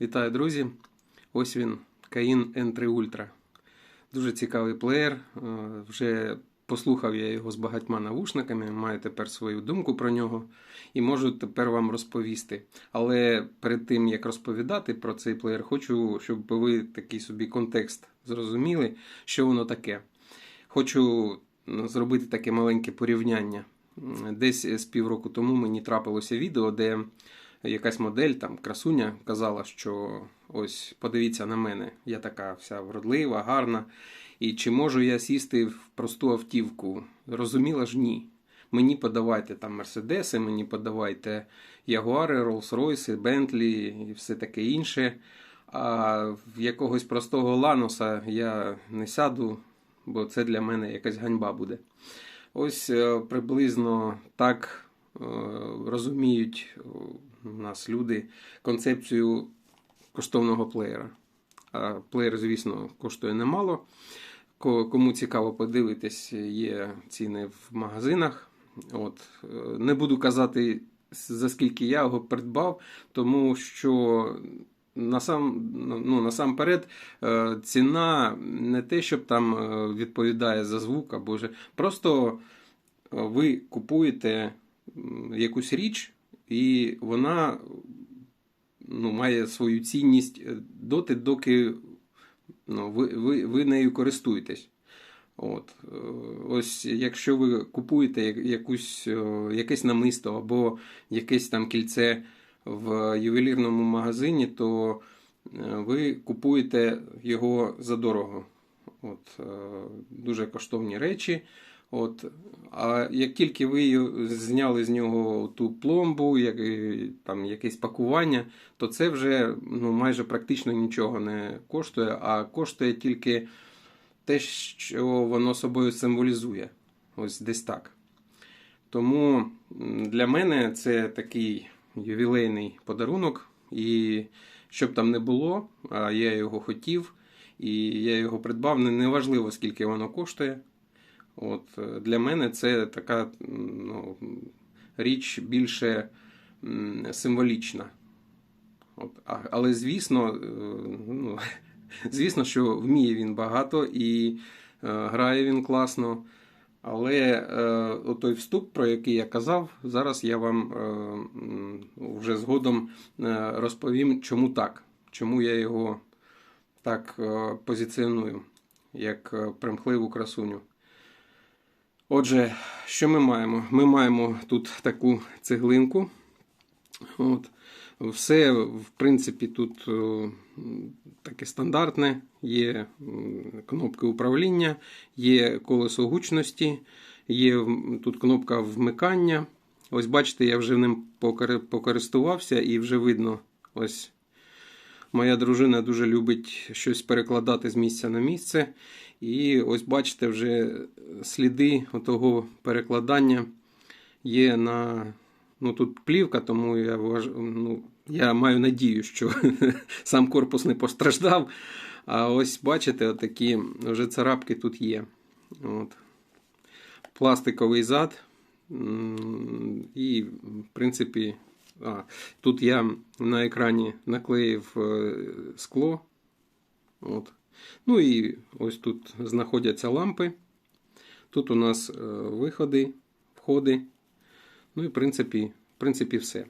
Вітаю, друзі! Ось він, Cain N3 Ultra. Дуже цікавий плеєр. Е, Вже послухав я його з багатьма навушниками, маю тепер свою думку про нього і можу тепер вам розповісти. Але перед тим як розповідати про цей плеєр, хочу, щоб ви такий собі контекст зрозуміли, що воно таке. Хочу зробити таке маленьке порівняння. Десь з півроку тому мені трапилося відео, де якась модель, там красуня, казала, що ось подивіться на мене, я така вся вродлива, гарна. І чи можу я сісти в просту автівку? Розуміла ж ні. Мені подавайте там Мерседеси, мені подавайте Ягуари, Роллс-Ройси, Бентлі і все таке інше. А в якогось простого Ланоса я не сяду, бо це для мене якась ганьба буде. Ось е, приблизно так е, розуміють у нас люди концепцію коштовного плеєра. А плеєр, звісно, коштує немало. Кому цікаво подивитись, є ціни в магазинах. От. е, Не буду казати, за скільки я його придбав, тому що насам, ну, насамперед е, ціна не те, щоб там е, відповідає за звук або же. Просто ви купуєте якусь річ, і вона ну, має свою цінність е, доти, доки ну, ви, ви, ви нею користуєтесь. От. е, Ось якщо ви купуєте якусь, е, якесь намисто або якесь там кільце в ювелірному магазині, то ви купуєте його задорого. От, дуже коштовні речі. От, а як тільки ви зняли з нього ту пломбу, як, там якесь пакування, то це вже ну, майже практично нічого не коштує, а коштує тільки те, що воно собою символізує. Ось десь так. Тому для мене це такий ювілейний подарунок. І щоб там не було, а я його хотів, і я його придбав, не- неважливо, скільки воно коштує. От, е, для мене це така ну, річ більше символічна. От, але звісно, е, ну, звісно, що вміє він багато і е, грає він класно. Але е, той вступ, про який я казав, зараз я вам е, вже згодом е, розповім, чому так, чому я його так е, позиціоную, як примхливу красуню. Отже, що ми маємо? Ми маємо тут таку цеглинку. От. Все, в принципі, тут таке стандартне. Є кнопки управління, є колесо гучності, є тут кнопка вмикання. Ось бачите, я вже ним покористувався і вже видно. Ось моя дружина дуже любить щось перекладати з місця на місце. І ось бачите, вже сліди того перекладання є на. Ну, тут плівка, тому я вваж... ну, я маю надію, що сам корпус не постраждав. А ось бачите, отакі вже царапки тут є. От. Пластиковий зад. І, в принципі, а, тут я на екрані наклеїв е, скло. От. Ну і ось тут знаходяться лампи. Тут у нас е, виходи, входи. Ну і в принципі, в принципі все.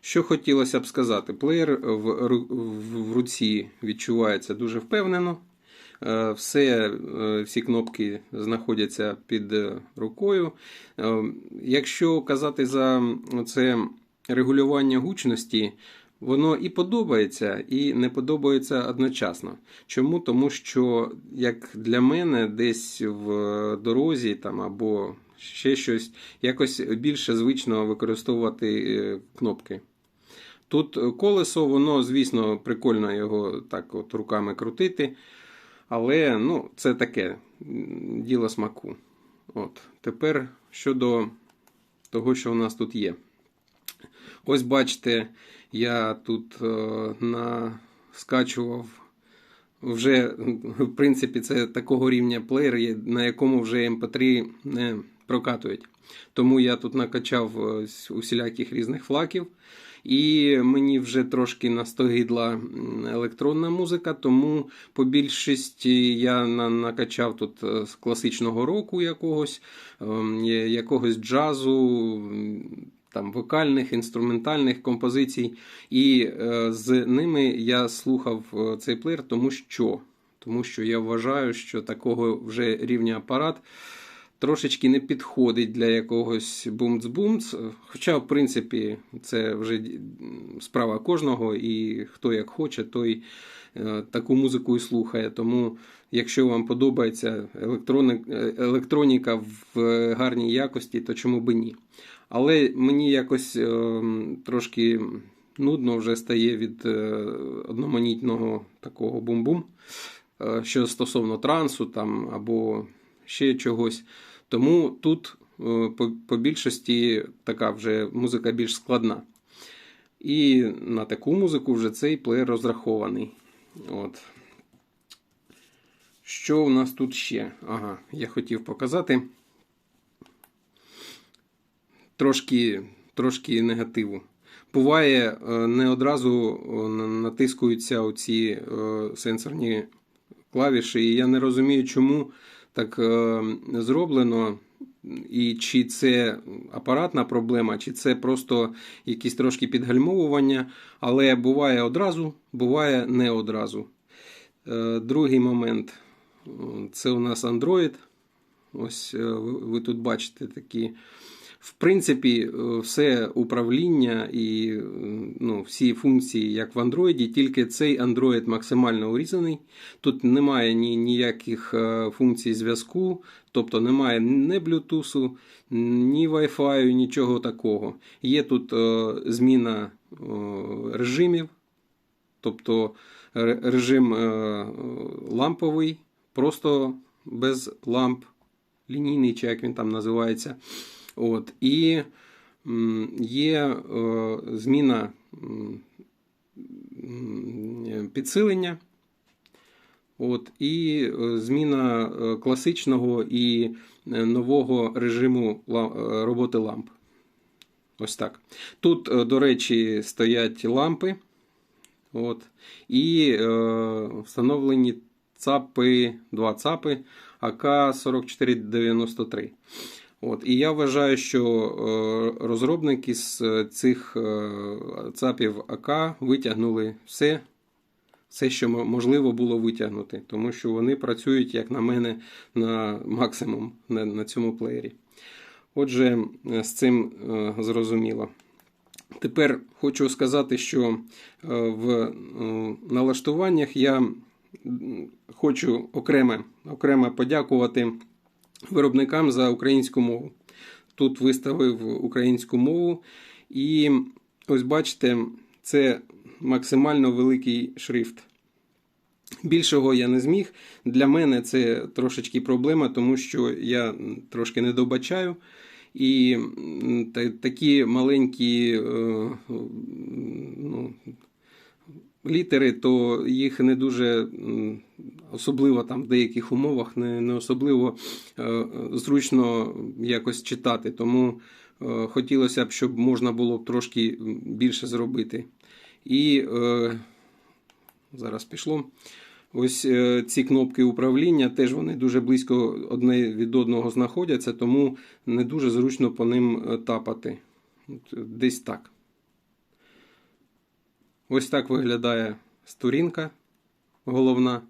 Що хотілося б сказати, плеєр в, в руці відчувається дуже впевнено. Е, Все, всі кнопки знаходяться під рукою. Якщо казати за це регулювання гучності, воно і подобається, і не подобається одночасно. Чому? Тому що, як для мене, десь в дорозі там або ще щось, якось більше звично використовувати е, кнопки. Тут колесо, воно, звісно, прикольно його так от руками крутити. Але ну, це таке діло смаку. От. Тепер щодо того, що у нас тут є. Ось бачите, я тут е, наскачував вже, в принципі, це такого рівня плеєр, на якому вже MP3 не прокатують. Тому я тут накачав е, усіляких різних флаків. І мені вже трошки настогидла м, електронна музика, тому по більшості я накачав тут е, класичного року якогось, ем, якогось джазу. Там вокальних, інструментальних композицій, і е, з ними я слухав е, цей плеєр, тому що тому що я вважаю, що такого вже рівня апарат трошечки не підходить для якогось бумц-бумц. Хоча, в принципі, це вже справа кожного, і хто як хоче, той е, таку музику і слухає. Тому, якщо вам подобається е, електроніка в гарній якості, то чому би ні? Але мені якось е, трошки нудно вже стає від е, одноманітного такого бум-бум е, що стосовно трансу там, або ще чогось. Тому тут е, по, по більшості така вже музика більш складна. І на таку музику вже цей плеєр розрахований. От. Що у нас тут ще? Ага, я хотів показати трошки, трошки негативу. Буває, е, не одразу е, натискуються оці е, сенсорні клавіші, і я не розумію, чому так зроблено. І чи це апаратна проблема, чи це просто якісь трошки підгальмовування, але буває одразу, буває не одразу. Другий момент це у нас Android. Ось ви тут бачите такі. В принципі, е, все управління і е, ну, всі функції, як в Android, тільки цей Android максимально урізаний. Тут немає ні, ніяких е, функцій зв'язку, тобто немає ні Bluetooth, ні Wi-Fi, нічого такого. Є тут зміна режимів, тобто режим ламповий, просто без ламп, лінійний, чи як він там називається. От, і є е, зміна підсилення. От, і е, зміна е, класичного і нового режиму роботи ламп. Ось так. Тут, до речі, стоять лампи. От, і е, встановлені ЦАПи, два ЦАПи АК-4493. От, і я вважаю, що е, розробники з е, цих е, ЦАПів АК витягнули все, все, що можливо було витягнути, тому що вони працюють, як на мене, на максимум на, на цьому плеєрі. Отже, з цим зрозуміло. Тепер хочу сказати, що в налаштуваннях я хочу окремо, окремо подякувати виробникам за українську мову. Тут виставив українську мову, і ось бачите, це максимально великий шрифт. Більшого я не зміг. Для мене це трошечки проблема, тому що я трошки не добачаю. І такі маленькі е, ну, літери, то їх не дуже, особливо там в деяких умовах, не, не особливо е, зручно якось читати. Тому е, хотілося б, щоб можна було б трошки більше зробити. І е, зараз пішло. Ось ці кнопки управління теж вони дуже близько одне від одного знаходяться, тому не дуже зручно по ним тапати. Десь так. Ось так виглядає сторінка головна.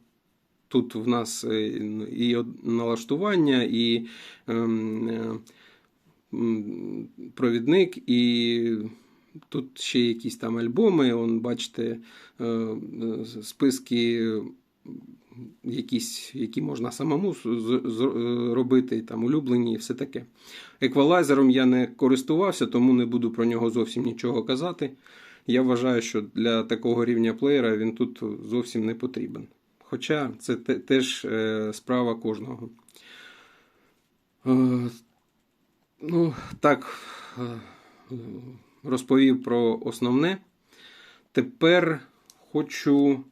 Тут в нас е, і налаштування, і ем, е, провідник, і тут ще якісь там альбоми. Он, бачите, е, списки, якісь, які можна самому з- з- з- е, робити, там улюблені і все таке. Еквалайзером я не користувався, тому не буду про нього зовсім нічого казати. Я вважаю, що для такого рівня плеєра він тут зовсім не потрібен. Хоча це те- теж е, справа кожного. Е, Ну, так, е, розповів про основне. Тепер хочу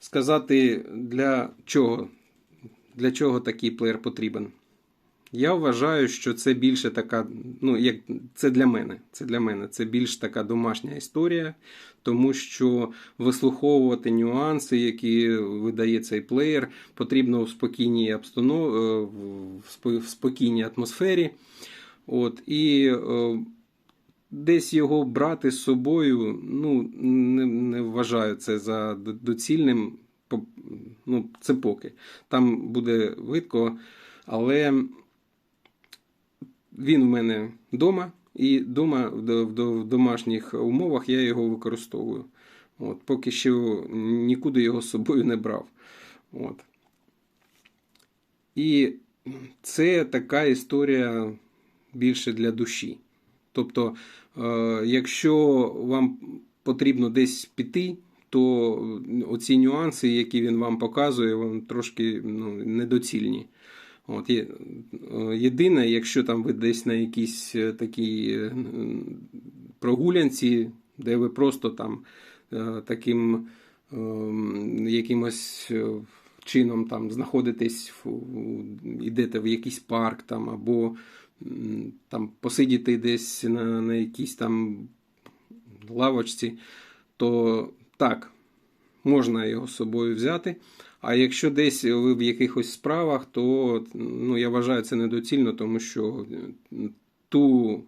сказати, для чого, для чого такий плеєр потрібен. Я вважаю, що це більше така, ну, як це для мене. Це для мене. Це більш така домашня історія, тому що вислуховувати нюанси, які видає цей плеєр, потрібно в спокійній обстанов... е, в спокійній атмосфері. От, і е, десь його брати з собою, ну, не, не вважаю це за доцільним. Ну, це поки. Там буде видко, але він в мене вдома, і вдома, в, в, в домашніх умовах я його використовую. От, поки що нікуди його з собою не брав. От. І це така історія більше для душі. Тобто, е, якщо вам потрібно десь піти, то оці нюанси, які він вам показує, вам трошки ну, недоцільні. От, є, е, єдине, якщо там ви десь на якійсь е, такій е, прогулянці, де ви просто там таким ем, якимось чином там знаходитесь, йдете в якийсь парк там, або там посидіти десь на, на якійсь там лавочці, то так, можна його з собою взяти. А якщо десь ви в якихось справах, то ну, я вважаю це недоцільно, тому що е, ту,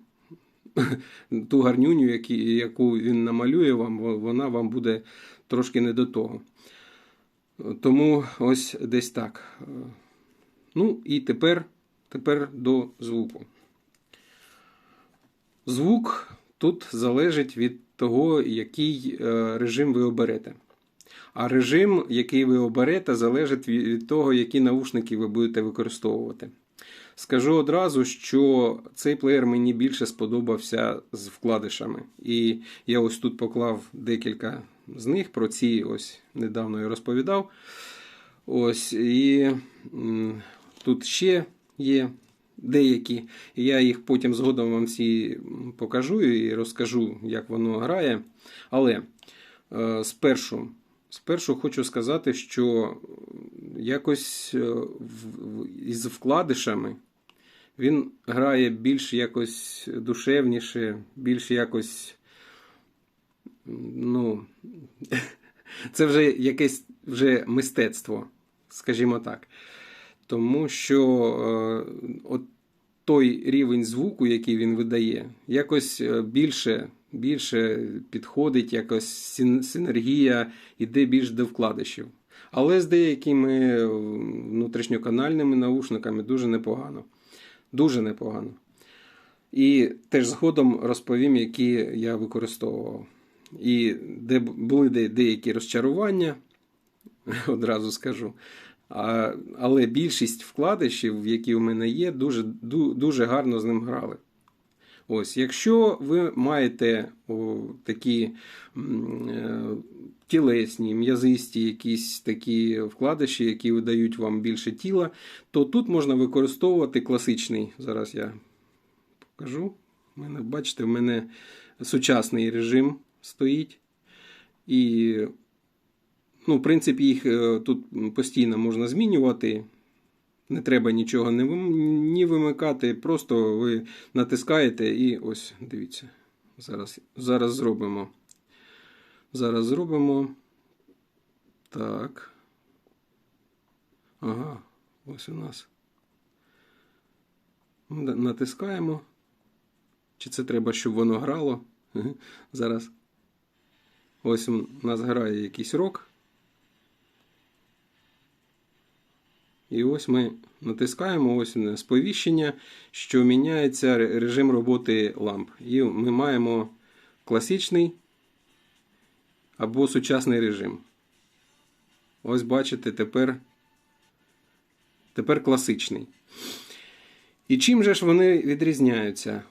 ту гарнюню, яку він намалює вам, вона вам буде трошки не до того. Тому ось десь так. Ну і тепер, тепер до звуку. Звук тут залежить від того, який е, режим ви оберете. А режим, який ви оберете, залежить від того, які наушники ви будете використовувати. Скажу одразу, що цей плеєр мені більше сподобався з вкладишами. І я ось тут поклав декілька з них. Про ці ось недавно я розповідав. Ось, і тут ще є деякі. Я їх потім згодом вам всі покажу і розкажу, як воно грає. Але е, спершу, спершу хочу сказати, що якось е, із вкладишами він грає більш якось душевніше, більш якось. Ну, це вже якесь вже мистецтво, скажімо так. Тому що е, от той рівень звуку, який він видає, якось е, більше, більше підходить, якось синергія йде більш до вкладишів. Але з деякими внутрішньоканальними наушниками дуже непогано. Дуже непогано. І теж згодом розповім, які я використовував. І де були деякі розчарування, одразу скажу. А, але більшість вкладишів, які у мене є, дуже, дуже гарно з ним грали. Ось, якщо ви маєте о, такі е, тілесні, м'язисті, якісь такі вкладиші, які видають вам більше тіла, то тут можна використовувати класичний. Зараз я покажу. Мене, бачите, в мене сучасний режим стоїть. І, ну, в принципі, їх е, тут постійно можна змінювати. Не треба нічого не ні вимикати, просто ви натискаєте і ось, дивіться. Зараз, зараз зробимо. Зараз зробимо. Так. Ага, ось у нас. Натискаємо. Чи це треба, щоб воно грало? Зараз. Ось у нас грає якийсь рок. І ось ми натискаємо ось сповіщення, що міняється режим роботи ламп. І ми маємо класичний або сучасний режим. Ось бачите, тепер, тепер класичний. І чим же ж вони відрізняються?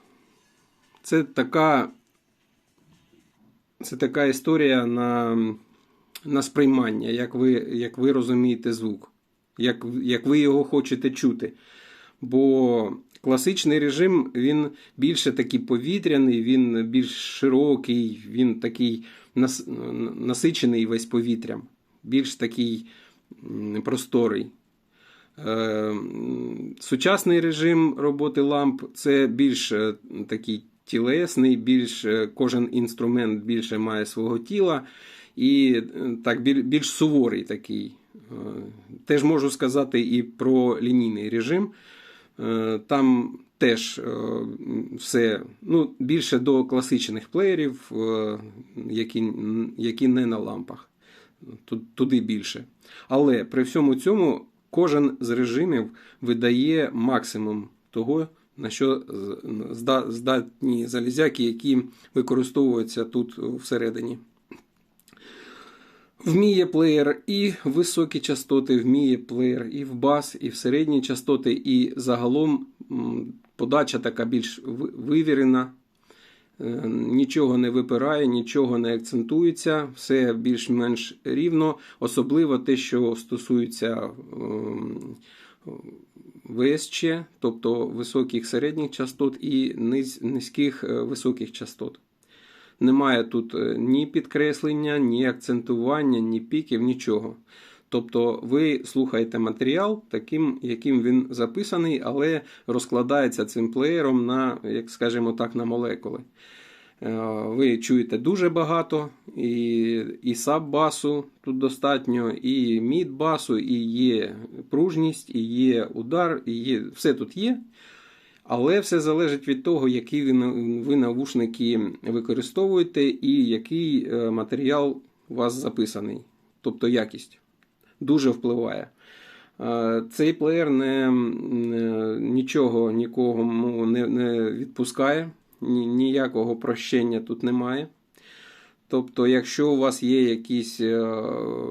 Це така, це така історія на, на сприймання, як ви, як ви розумієте звук, як, як ви його хочете чути. Бо класичний режим він більше такий повітряний, він більш широкий, він такий нас, насичений весь повітрям, більш такий просторий. Е, Сучасний режим роботи ламп це більш е, такий тілесний, більш е, кожен інструмент більше має свого тіла і так більш суворий такий. Е, Теж можу сказати і про лінійний режим. Е, Там теж е, все ну, більше до класичних плеєрів, які, які не на лампах. Туди більше. Але при всьому цьому кожен з режимів видає максимум того, на що здатні залізяки, які використовуються тут всередині. Вміє плеєр і високі частоти, вміє плеєр і в бас, і в середні частоти, і загалом подача така більш вивірена, Е, нічого не випирає, нічого не акцентується, все більш-менш рівно, особливо те, що стосується ем, ВСЧ, тобто високих середніх частот і низьких е, високих частот. Немає тут е, ні підкреслення, ні акцентування, ні піків, нічого. Тобто ви слухаєте матеріал таким, яким він записаний, але розкладається цим плеєром на, як скажімо так, на молекули. Е, Ви чуєте дуже багато, і, і саб-басу тут достатньо, і мід-басу, і є пружність, і є удар, і є, все тут є. Але все залежить від того, які ви, навушники використовуєте і який е, матеріал у вас записаний, тобто якість. Дуже впливає. Е, Цей плеєр не, нічого нікого ну, не, не відпускає, ні- ніякого прощення тут немає. Тобто, якщо у вас є якісь е,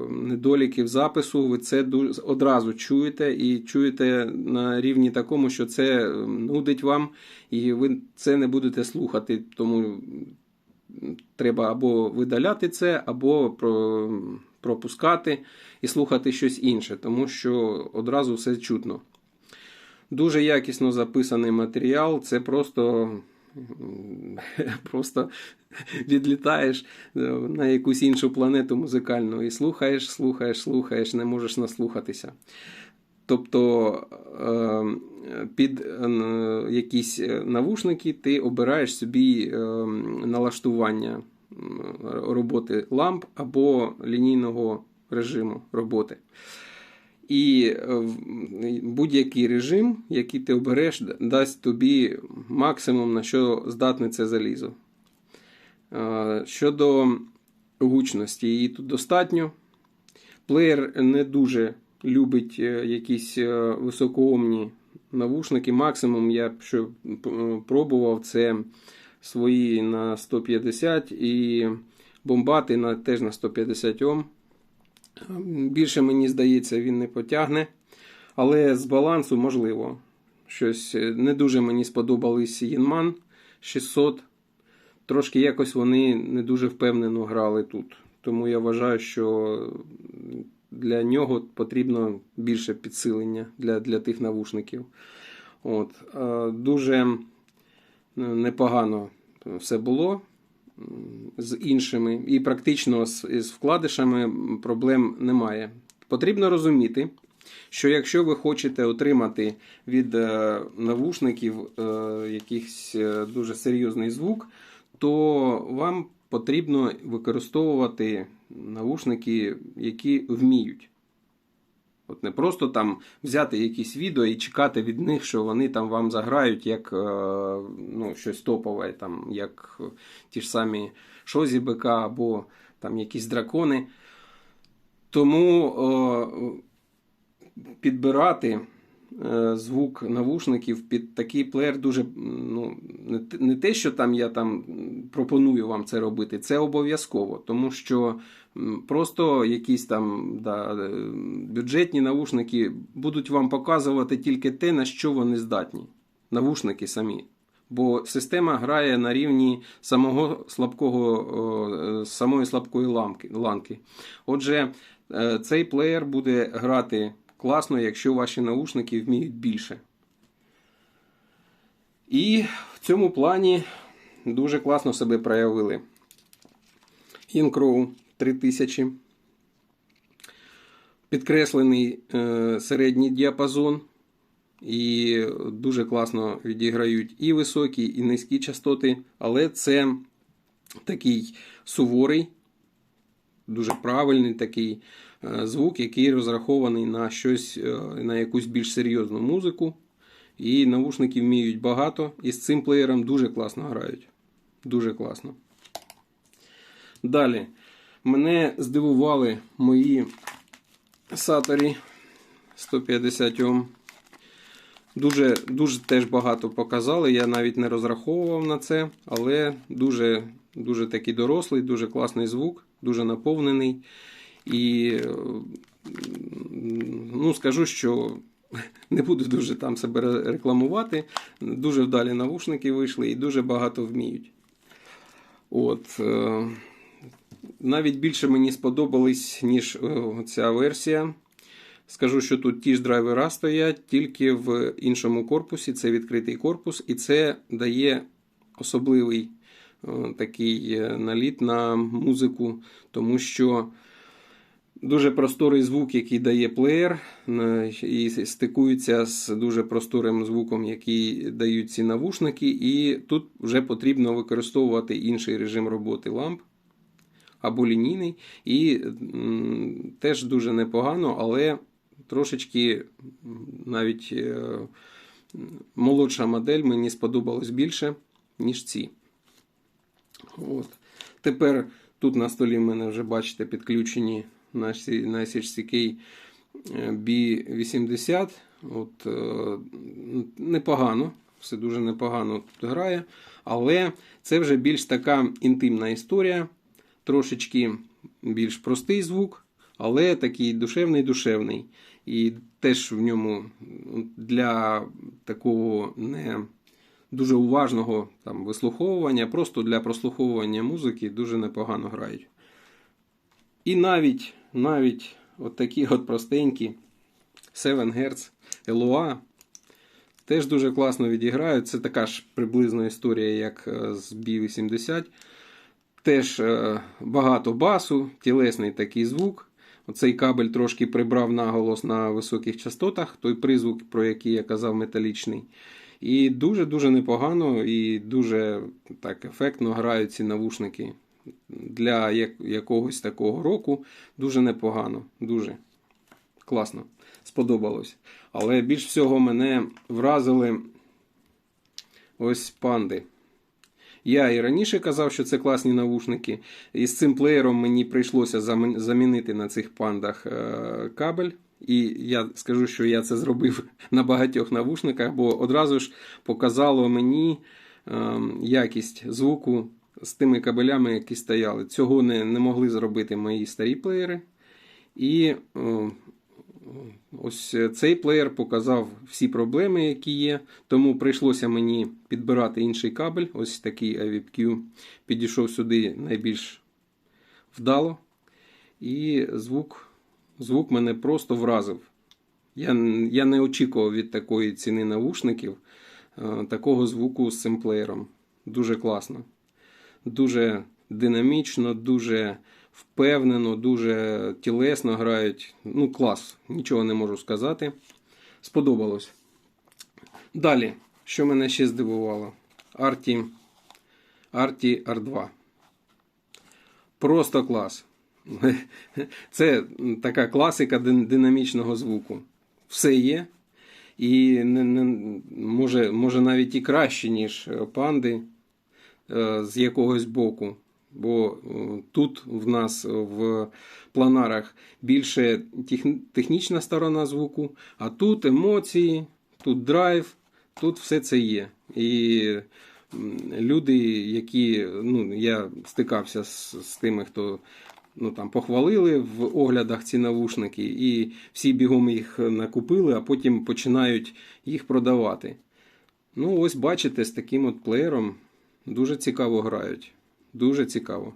недоліки в запису, ви це одразу чуєте і чуєте на рівні такому, що це нудить вам, і ви це не будете слухати. Тому треба або видаляти це, або пропускати і слухати щось інше, тому що одразу все чутно. Дуже якісно записаний матеріал, це просто, просто відлітаєш е, на якусь іншу планету музикальну і слухаєш, слухаєш, слухаєш, не можеш наслухатися. Тобто е, під е, якісь навушники ти обираєш собі налаштування роботи ламп або лінійного режиму роботи. І е, будь-який режим, який ти обереш, дасть тобі максимум, на що здатне це залізо. Е, Щодо гучності, її тут достатньо. Плеєр не дуже любить е, якісь високоомні навушники. Максимум я що пробував це свої на 150 і бомбати на, теж на 150 Ом. Більше, мені здається, він не потягне. Але з балансу можливо. Щось е, не дуже мені сподобались Єнман 600. Трошки якось вони не дуже впевнено грали тут. Тому я вважаю, що для нього потрібно більше підсилення для, для тих навушників. От. е, Дуже непогано все було з іншими, і практично з, з вкладишами проблем немає. Потрібно розуміти, що якщо ви хочете отримати від е, навушників е, якийсь е, дуже серйозний звук, то вам потрібно використовувати навушники, які вміють. От не просто там взяти якісь відео і чекати від них, що вони там вам заграють як е, ну, щось топове, там, як ті ж самі Шозі БК або там якісь дракони. Тому е, підбирати е, звук навушників під такий плеєр дуже ну, не, те- що там я там пропоную вам це робити, це обов'язково, тому що просто якісь там да, е, бюджетні навушники будуть вам показувати тільки те, на що вони здатні. Навушники самі. Бо система грає на рівні самого слабкого, е, самої слабкої ланки. Отже, е, цей плеєр буде грати класно, якщо ваші наушники вміють більше. І в цьому плані дуже класно себе проявили. Incrow 3000. підкреслений е, середній діапазон. І дуже класно відіграють і високі, і низькі частоти, але це такий суворий, дуже правильний такий звук, який розрахований на щось, е, на якусь більш серйозну музику. І навушники вміють багато, і з цим плеєром дуже класно грають. Дуже класно. Далі. Мене здивували мої саторі 150 Ом. Дуже, дуже теж багато показали. Я навіть не розраховував на це, але дуже, дуже такий дорослий, дуже класний звук, дуже наповнений. І ну, скажу, що не буду дуже там себе рекламувати. Дуже вдалі навушники вийшли і дуже багато вміють. От, е, навіть більше мені сподобались, ніж е, ця версія. Скажу, що тут ті ж драйвера стоять, тільки в іншому корпусі. Це відкритий корпус, і це дає особливий е, такий наліт на музику, тому що дуже просторий звук, який дає плеєр, і стикується з дуже просторим звуком, який дають ці навушники, і тут вже потрібно використовувати інший режим роботи ламп або лінійний, і теж дуже непогано, але трошечки навіть е, молодша модель мені сподобалась більше, ніж ці. От. Тепер тут на столі в мене вже бачите підключені наші на SHCK е, B80. От, е, непогано, все дуже непогано тут грає. Але це вже більш така інтимна історія, трошечки більш простий звук, але такий душевний-душевний. І теж в ньому для такого не дуже уважного там, вислуховування, просто для прослуховування музики дуже непогано грають. І навіть, навіть от такі от простенькі 7 Гц LOA теж дуже класно відіграють. Це така ж приблизна історія, як е, з B80. Теж е, багато басу, тілесний такий звук. Оцей кабель трошки прибрав наголос на високих частотах, той призвук, про який я казав, металічний. І дуже-дуже непогано і дуже так ефектно грають ці навушники. Для якогось такого року дуже непогано. Дуже класно. Сподобалось. Але більш всього мене вразили ось панди. Я і раніше казав, що це класні навушники. І з цим плеєром мені прийшлося замінити на цих пандах е, кабель. І я скажу, що я це зробив на багатьох навушниках, бо одразу ж показало мені е, якість звуку з тими кабелями, які стояли. Цього не, не могли зробити мої старі плеєри. І е, Ось цей плеєр показав всі проблеми, які є. Тому прийшлося мені підбирати інший кабель. Ось такий AVIP-Q. Підійшов сюди найбільш вдало. І звук, звук мене просто вразив. Я, я не очікував від такої ціни навушників е, такого звуку з цим плеєром. Дуже класно. Дуже динамічно, дуже впевнено, дуже тілесно грають. Ну, клас, нічого не можу сказати. Сподобалось. Далі, що мене ще здивувало? Арті, Арті R2. Просто клас. Це така класика динамічного звуку. Все є. І не, не, може, може навіть і краще, ніж е, панди з якогось боку. Бо е, тут в нас в планарах більше технічна сторона звуку, а тут емоції, тут драйв, тут все це є. І люди, які ну, я стикався з, з тими, хто ну, там, похвалили в оглядах ці навушники, і всі бігом їх накупили, а потім починають їх продавати. Ну, ось бачите, з таким от плеєром дуже цікаво грають. Дуже цікаво.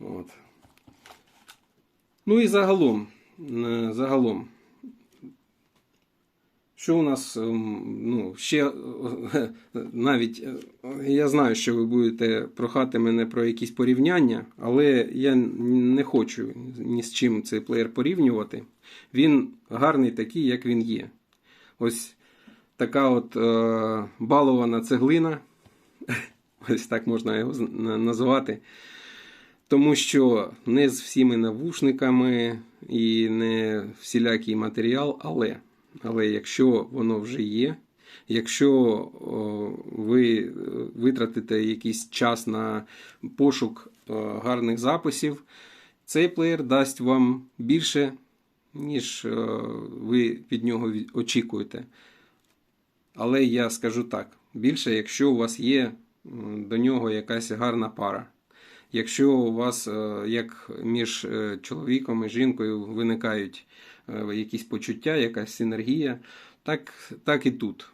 От. Ну і загалом, е, загалом, Що у нас ем, ну, ще е, навіть е, я знаю, що ви будете прохати мене про якісь порівняння, але я не хочу ні з чим цей плеєр порівнювати. Він гарний такий, як він є. Ось така от балована цеглина, ось так можна його назвати. Тому що не з всіми навушниками і не всілякий матеріал, але, але якщо воно вже є, якщо ви е, витратите якийсь час на пошук е, гарних записів, цей плеєр дасть вам більше, ніж е, ви від нього очікуєте. Але я скажу так: більше, якщо у вас є до нього якась гарна пара. Якщо у вас, е, як між е, чоловіком і жінкою, виникають е, якісь почуття, якась синергія, так, так і тут.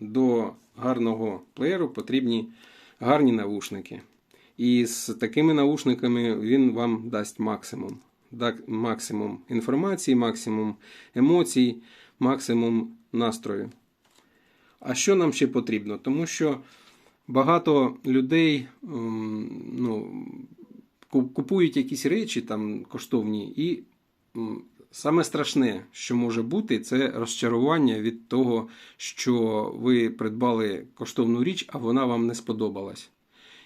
До гарного плеєру потрібні гарні навушники. І з такими навушниками він вам дасть максимум. Максимум інформації, максимум емоцій, максимум настрою. А що нам ще потрібно? Тому що багато людей ем, ну, купують якісь речі там коштовні, і саме страшне, що може бути, це розчарування від того, що ви придбали коштовну річ, а вона вам не сподобалась.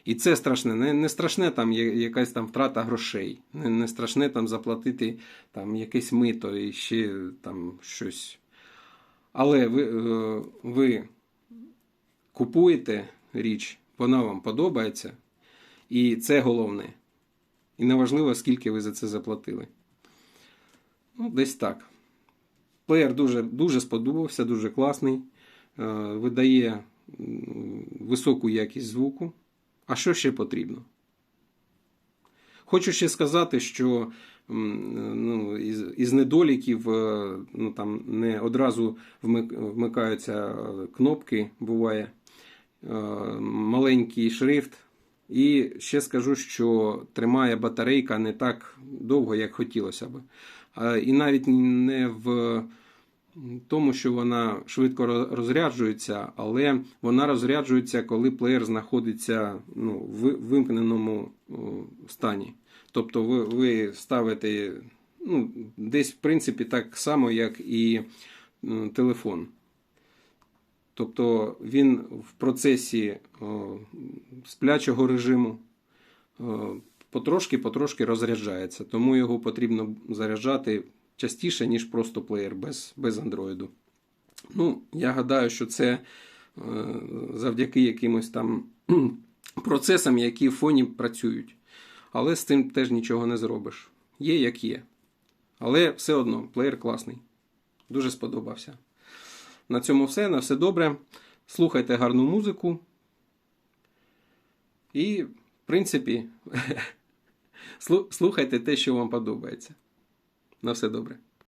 І це страшне. Не, не страшне там якась там втрата грошей, не, не страшне там заплатити там якесь мито і ще там щось. Але ви, е, ви купуєте річ, вона вам подобається, і це головне. І неважливо, скільки ви за це заплатили. Ну, десь так. Плеєр дуже, дуже сподобався, дуже класний. Е, Видає високу якість звуку. А що ще потрібно? Хочу ще сказати, що ну, із, із недоліків е, ну, там не одразу вмикаються е, кнопки, буває маленький шрифт. І ще скажу, що тримає батарейка не так довго, як хотілося б. І навіть не в тому, що вона швидко розряджується, але вона розряджується, коли плеєр знаходиться ну, в вимкненому стані. Тобто ви, ви ставите ну, десь, в принципі, так само, як і телефон. Тобто він в процесі сплячого режиму потрошки-потрошки розряджається. Тому його потрібно заряджати частіше, ніж просто плеєр без, без Android. Ну, я гадаю, що це е, завдяки якимось там процесам, які в фоні працюють. Але з цим теж нічого не зробиш. Є як є. Але все одно, плеєр класний. Дуже сподобався. На цьому все. На все добре. Слухайте гарну музику. І, в принципі, слухайте те, що вам подобається. На все добре.